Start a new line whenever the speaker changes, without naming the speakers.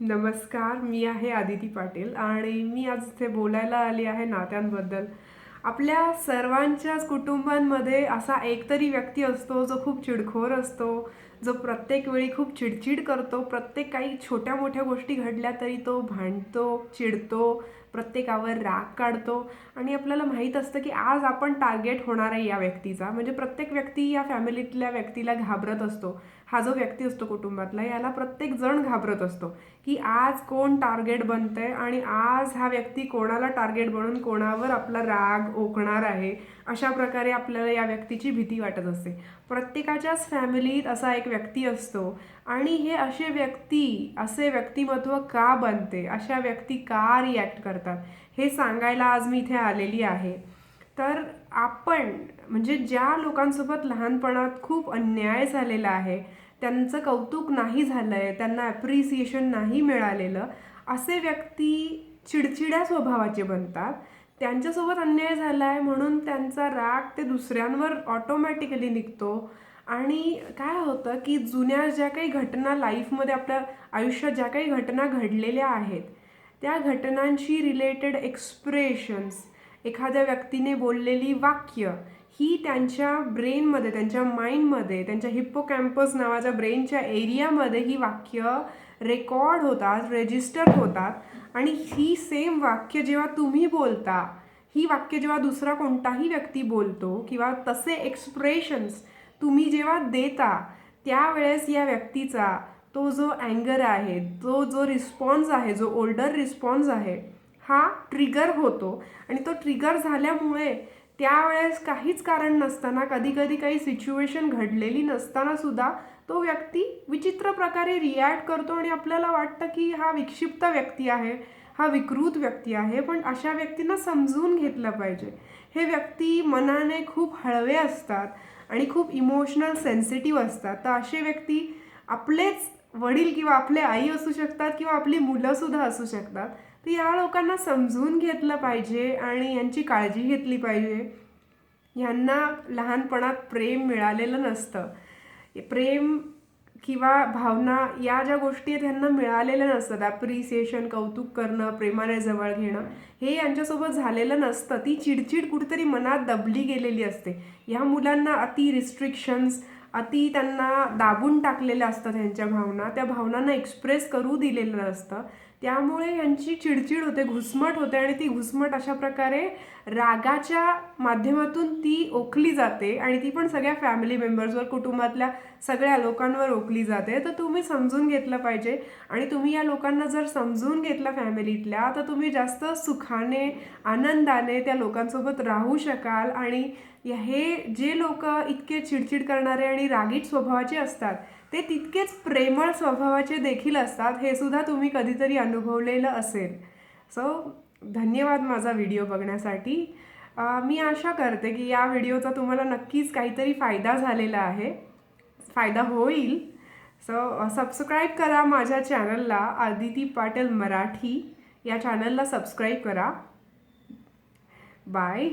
नमस्कार मी आहे आदिती पाटील आणि मी आज इथे बोलायला आली आहे नात्यांबद्दल. आपल्या सर्वांच्याच कुटुंबांमध्ये असा एकतरी व्यक्ती असतो जो खूप चिडखोर असतो जो प्रत्येक वेळी खूप चिडचिड करतो प्रत्येक काही छोट्या मोठ्या गोष्टी घडल्या तरी तो भांडतो चिडतो प्रत्येकावर राग काढतो आणि आपल्याला माहीत असतं की आज आपण टार्गेट होणार आहे या व्यक्तीचा. म्हणजे प्रत्येक व्यक्ती या फॅमिलीतल्या व्यक्तीला घाबरत असतो. हा जो व्यक्ती असतो कुटुंबातला याला प्रत्येक जण घाबरत असतो की आज कोण टार्गेट बनतंय आणि आज हा व्यक्ती कोणाला टार्गेट बनून कोणावर आपला राग ओकणार आहे अशा प्रकारे आपल्याला या व्यक्तीची भीती वाटत असते. प्रत्येकाच्याच फॅमिलीत असा एक व्यक्ती असतो. आणि हे असे व्यक्ती असे व्यक्तिमत्व का बनते? अशा व्यक्ती का रिॲक्ट करतात? हे सांगायला आज मी इथे आलेली आहे. तर आपण म्हणजे ज्या लोकांसोबत लहानपणात खूप अन्याय झालेला आहे त्यांचं कौतुक नाही झालं आहे त्यांना ॲप्रिसिएशन नाही मिळालेलं असे व्यक्ती चिडचिड्या स्वभावाचे बनतात. त्यांच्यासोबत अन्याय झाला आहे म्हणून त्यांचा राग ते दुसऱ्यांवर ऑटोमॅटिकली निघतो. आणि काय होतं की जुन्या ज्या काही घटना लाईफमध्ये आपल्या आयुष्यात ज्या काही घटना घडलेल्या आहेत त्या घटनांशी रिलेटेड एक्सप्रेशन्स एखाद्या व्यक्तीने बोललेली वाक्य ही त्यांच्या ब्रेनमध्ये त्यांच्या माइंडमध्ये त्यांच्या हिप्पोकॅम्पस नावाच्या ब्रेनच्या एरियामध्ये ही वाक्य रेकॉर्ड होतात रेजिस्टर होतात. आणि ही सेम वाक्य जेव्हा तुम्ही बोलता ही वाक्य जेव्हा दुसरा कोणताही व्यक्ती बोलतो किंवा तसे एक्सप्रेशन्स तुम्ही जेव्हा देता त्यावेळेस या व्यक्तीचा तो जो अँगर आहे तो जो रिस्पॉन्स आहे जो ओल्डर रिस्पॉन्स आहे हा ट्रिगर होतो. आणि तो ट्रिगर झाल्यामुळे त्यावेळेस काहीच कारण नसताना कधी कधी काही सिच्युएशन घडलेली नसताना सुद्धा तो व्यक्ती विचित्र प्रकारे रिॲक्ट करतो आणि आपल्याला वाटतं की हा विक्षिप्त व्यक्ती आहे. हा विकृत व्यक्ती आहे पण अशा व्यक्तींना समजून घेतलं पाहिजे. हे व्यक्ती मनाने खूप हळवे असतात आणि खूप इमोशनल सेन्सिटिव्ह असतात. तर असे व्यक्ती आपलेच वडील किंवा आपले आई असू शकतात किंवा आपली मुलंसुद्धा असू शकतात. तर या लोकांना समजून घेतलं पाहिजे आणि यांची काळजी घेतली पाहिजे. यांना लहानपणात प्रेम मिळालेलं नसतं. प्रेम किंवा भावना या ज्या गोष्टी आहेत ह्यांना मिळालेल्या नसतात ॲप्रिसिएशन कौतुक करणं प्रेमाने जवळ घेणं हे यांच्यासोबत झालेलं नसतं. ती चिडचिड कुठेतरी मनात दबली गेलेली असते. ह्या मुलांना अति रिस्ट्रिक्शन्स अति त्यांना दाबून टाकलेल्या असतात ह्यांच्या भावना. त्या भावनांना एक्सप्रेस करू दिलेलं नसतं. त्यामुळे यांची चिडचिड होते घुसमट होते आणि ती घुसमट अशा प्रकारे रागाच्या माध्यमातून ती ओखली जाते आणि ती पण सगळ्या फॅमिली मेंबर्सवर कुटुंबातल्या सगळ्या लोकांवर ओखली जाते. तर तुम्ही समजून घेतलं पाहिजे आणि तुम्ही या लोकांना जर समजून घेतलं फॅमिलीतल्या तर तुम्ही जास्त सुखाने आनंदाने त्या लोकांसोबत राहू शकाल आणि हे जे लोक इतके चिडचिड करणारे आणि रागीट स्वभावाचे असतात ते तितकेच प्रेमळ स्वभावाचे देखील असतात हे सुद्धा तुम्ही कधीतरी अनुभवलेलं असेल. सो धन्यवाद माझा व्हिडिओ बघण्यासाठी. मी आशा करते की या व्हिडिओचा तुम्हाला नक्कीच काहीतरी फायदा झालेला आहे. फायदा होईल. सो सबस्क्राईब करा माझ्या चॅनलला आदिती पाटील मराठी. या चॅनलला सबस्क्राईब करा. बाय